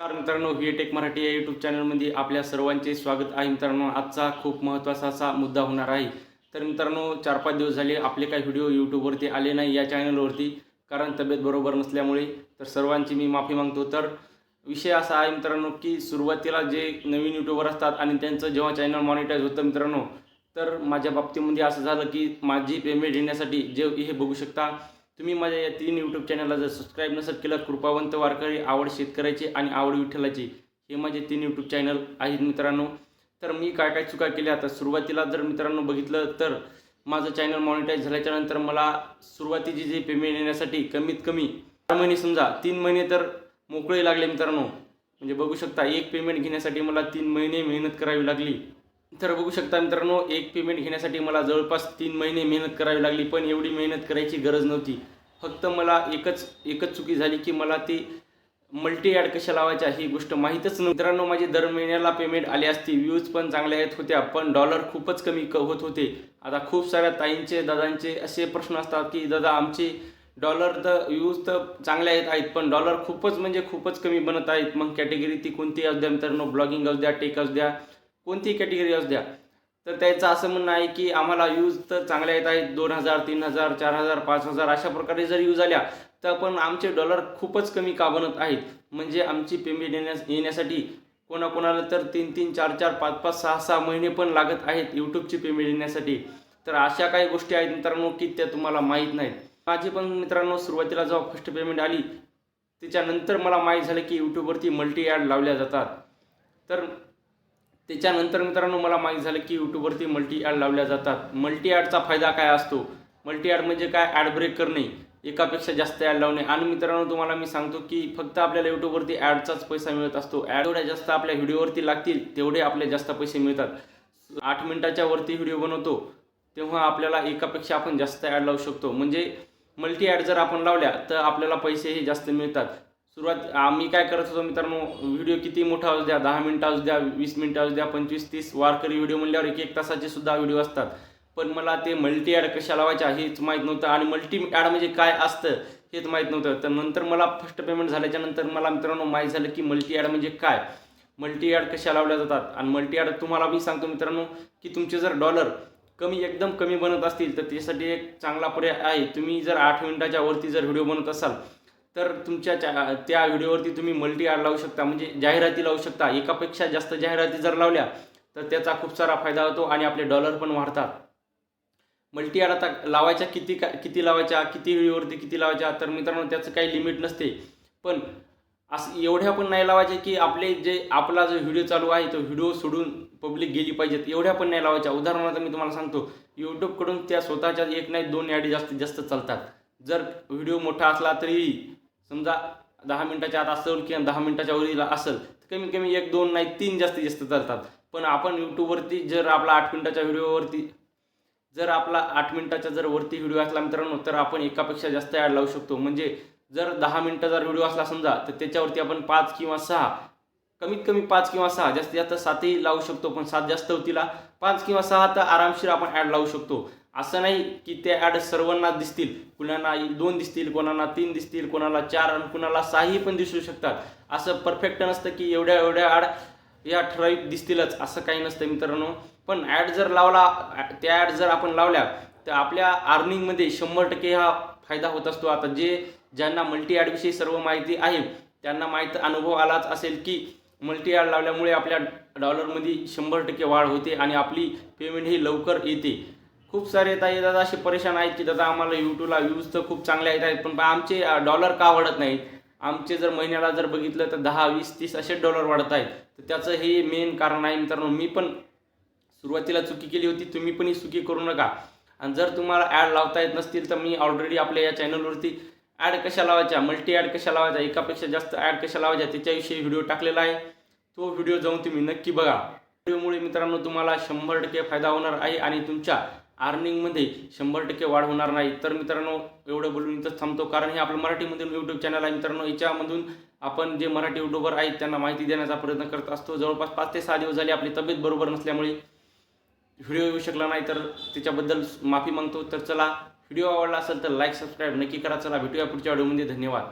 नमस्कार मित्रांनो V take Marathi या यूट्यूब चॅनलमध्ये आपल्या सर्वांचे स्वागत आहे. मित्रांनो आजचा खूप महत्त्वाचा असा मुद्दा होणार आहे. तर मित्रांनो चार पाच दिवस झाले आपले काही व्हिडिओ यूट्यूबवरती आले नाही या चॅनलवरती कारण तब्येत बरोबर नसल्यामुळे. तर सर्वांची मी माफी मागतो. तर विषय असा आहे मित्रांनो की सुरुवातीला जे नवीन यूट्यूबर असतात आणि त्यांचं जेव्हा चॅनल मॉनिटाईज होतं मित्रांनो तर माझ्या बाबतीमध्ये असं झालं की माझी पेमेंट येण्यासाठी जे हे बघू शकता तुम्ही माझ्या या तीन यूट्यूब चॅनलला जर सबस्क्राईब नसेल केलं कृपावंत वारकरी आवड शेतकऱ्याची आणि आवड विठ्ठलाची हे माझे तीन यूट्यूब चॅनल आहेत मित्रांनो. तर मी काय काय चुका केल्या? आता सुरुवातीला जर मित्रांनो बघितलं तर माझं चॅनल मॉनिटाईज झाल्याच्यानंतर मला सुरुवातीची जी पेमेंट येण्यासाठी कमीत कमी चार महिने समजा तीन महिने तर मोकळे लागले मित्रांनो. म्हणजे बघू शकता एक पेमेंट घेण्यासाठी मला तीन महिने मेहनत करावी लागली. तर बघू शकता मित्रांनो एक पेमेंट घेण्यासाठी मला जवळपास तीन महिने मेहनत करावी लागली पण एवढी मेहनत करायची गरज नव्हती. फक्त मला एकच एकच चुकी झाली की मला ती मल्टी ॲड कशा लावायच्या ही गोष्ट माहीतच नव्हती. मित्रांनो माझी दर महिन्याला पेमेंट आली असती व्ह्यूज पण चांगल्या येत होत्या पण डॉलर खूपच कमी क होत होते. आता खूप साऱ्या ताईंचे दादांचे असे प्रश्न असतात की दादा आमचे डॉलर तर व्ह्यूज तर चांगल्या येत आहेत पण डॉलर खूपच म्हणजे खूपच कमी बनत आहेत. मग कॅटेगरी ती कोणती असू द्या मित्रांनो ब्लॉगिंग असू द्या टेक असू द्या कोणतीही कॅटेगरी असू द्या. तर त्याचं असं म्हणणं आहे की आम्हाला यूज तर चांगल्या येत आहेत. दोन हजार तीन हजार चार हजार पाच हजार अशा प्रकारे जर यूज आल्या तर पण आमचे डॉलर खूपच कमी का बनत आहेत? म्हणजे आमची पेमेंट येण्यास येण्यासाठी कोणाकोणाला तर तीन तीन चार चार पाच पाच सहा सहा महिने पण लागत आहेत यूट्यूबची पेमेंट येण्यासाठी. तर अशा काही गोष्टी आहेत मित्रांनो की त्या तुम्हाला माहीत नाहीत. माझी पण मित्रांनो सुरुवातीला जेव्हा फर्स्ट पेमेंट आली त्याच्यानंतर मला माहीत झालं की यूट्यूबवरती मल्टी ॲड लावल्या जातात. तर त्याच्यानंतर मित्रांनो मला माहीत झालं की यूट्यूबवरती मल्टी ॲड लावल्या जातात. मल्टी ॲडचा फायदा काय असतो? मल्टी ॲड म्हणजे काय? ॲड ब्रेक करणे. एकापेक्षा जास्त ॲड लावणे. आणि मित्रांनो तुम्हाला मी सांगतो की फक्त आपल्याला यूट्यूबवरती ॲडचाच पैसा मिळत असतो. ॲड जेवढ्या जास्त आपल्या व्हिडिओवरती लागतील तेवढे आपले जास्त पैसे मिळतात. आठ मिनिटाच्या वरती व्हिडिओ बनवतो तेव्हा आपल्याला एकापेक्षा आपण जास्त ॲड लावू शकतो. म्हणजे मल्टी ॲड जर आपण लावल्या तर आपल्याला पैसेही जास्त मिळतात. सुरुवात आम्ही काय करत होतो मित्रांनो व्हिडिओ किती मोठा असू द्या दहा मिनिटं असू द्या वीस मिनिटं असू द्या पंचवीस तीस वारकरी व्हिडिओ म्हणल्यावर एक एक तासाचे सुद्धा व्हिडिओ असतात. पण मला ते मल्टी ॲड कशा लावायच्या हेच माहीत नव्हतं आणि मल्टी ॲड म्हणजे काय असतं हेच माहीत नव्हतं. तर नंतर मला फर्स्ट पेमेंट झाल्याच्यानंतर मला मित्रांनो माहीत झालं की मल्टी ॲड म्हणजे काय? मल्टी ॲड कशा लावल्या जातात? आणि मल्टी ॲड तुम्हाला मी सांगतो मित्रांनो की तुमचे जर डॉलर कमी एकदम कमी बनत असतील तर त्यासाठी एक चांगला पर्याय आहे. तुम्ही जर आठ मिनिटाच्या वरती जर व्हिडिओ बनवत असाल तर तुमच्या त्या व्हिडिओवरती तुम्ही मल्टी ॲड लावू शकता म्हणजे जाहिराती लावू शकता. एकापेक्षा जास्त जाहिराती जर लावल्या तर त्याचा खूप सारा फायदा होतो आणि आपले डॉलर पण वाढतात. मल्टी ॲड आता लावायच्या किती का किती लावायच्या किती व्हिडिओवरती किती लावायच्या तर मित्रांनो त्याचं काही लिमिट नसते. पण असं एवढ्या पण नाही लावायचे की आपले जे आपला जो व्हिडिओ चालू आहे तो व्हिडिओ सोडून पब्लिक गेली पाहिजेत. एवढ्या पण नाही लावायच्या. उदाहरणार्थ मी तुम्हाला सांगतो यूट्यूबकडून त्या स्वतःच्या एक नाही दोन ॲडी जास्तीत जास्त चालतात. जर व्हिडिओ मोठा असला तरी समजा दहा मिनटाच्या आत असेल किंवा दहा मिनटाच्या वरील असेल तर कमी कमी एक दोन नाही तीन जास्तीत जास्त चालतात. पण आपण यूट्यूबवरती जर आपला आठ मिनटाच्या व्हिडिओवरती जर आपला आठ मिनटाचा जर वरती व्हिडिओ असला मित्रांनो तर आपण एकापेक्षा जास्त ॲड लावू शकतो. म्हणजे जर दहा मिनटाचा जर व्हिडिओ असला समजा तर त्याच्यावरती आपण पाच किंवा सहा कमीत कमी पाच किंवा सहा जास्तीत जास्त सातही लावू शकतो पण सात जास्त होतीला पाच किंवा सहा तर आरामशीर आपण ॲड लावू शकतो. असं नाही की ते ॲड सर्वांना दिसतील कुणाला दोन दिसतील कोणाला तीन दिसतील कोणाला चार आणि कुणाला सहाही पण दिसू शकतात. असं परफेक्ट नसतं की एवढ्या एवढ्या ॲड या ठराविक दिसतीलच असं काही नसतं मित्रांनो. पण ॲड जर लावला त्या ॲड जर आपण लावल्या तर आपल्या अर्निंगमध्ये शंभर टक्के हा फायदा होत असतो. आता जे ज्यांना मल्टी ॲडविषयी सर्व माहिती आहे त्यांना माहीत अनुभव आलाच असेल की मल्टी ॲड लावल्यामुळे आपल्या डॉलरमध्ये शंभर टक्के वाढ होते आणि आपली पेमेंट ही लवकर येते. खूप सारे ताई दादा असे परेशान आहेत की दादा आम्हाला यूट्यूबला व्ह्यूज तर खूप चांगले येत आहेत पण आमचे डॉलर का वाढत नाही? आमचे जर महिन्याला जर बघितलं तर दहा वीस तीस असे डॉलर वाढत आहेत. तर त्याचं हे मेन कारण आहे मित्रांनो मी पण सुरुवातीला चुकी केली होती तुम्ही पण ही चुकी करू नका. आणि जर तुम्हाला ॲड लावता येत नसतील तर मी ऑलरेडी आपल्या या चॅनलवरती ॲड कशा लावायच्या? मल्टी ॲड कशा लावायच्या? एकापेक्षा जास्त ॲड कशा लावायच्या? त्याच्याविषयी व्हिडिओ टाकलेला आहे. तो व्हिडिओ जाऊन तुम्ही नक्की बघा. व्हिडिओमुळे मित्रांनो तुम्हाला शंभर टक्के फायदा होणार आहे आणि तुमच्या अर्निंगमध्ये शंभर टक्के वाढ होणार नाही. तर मित्रांनो एवढं बोलून इथंच थांबतो. कारण हे आपलं मराठीमधून यूट्यूब चॅनल आहे. मित्रांनो याच्यामधून आपण जे मराठी यूट्यूबर आहेत त्यांना माहिती देण्याचा प्रयत्न करत असतो. जवळपास पाच ते सहा दिवस झाले आपली तब्येत बरोबर नसल्यामुळे व्हिडिओ येऊ शकला नाही. तर त्याच्याबद्दल माफी मागतो. तर चला व्हिडिओ आवडला असेल तर लाईक सबस्क्राईब नक्की करा. चला भेटूया पुढच्या व्हिडिओमध्ये धन्यवाद.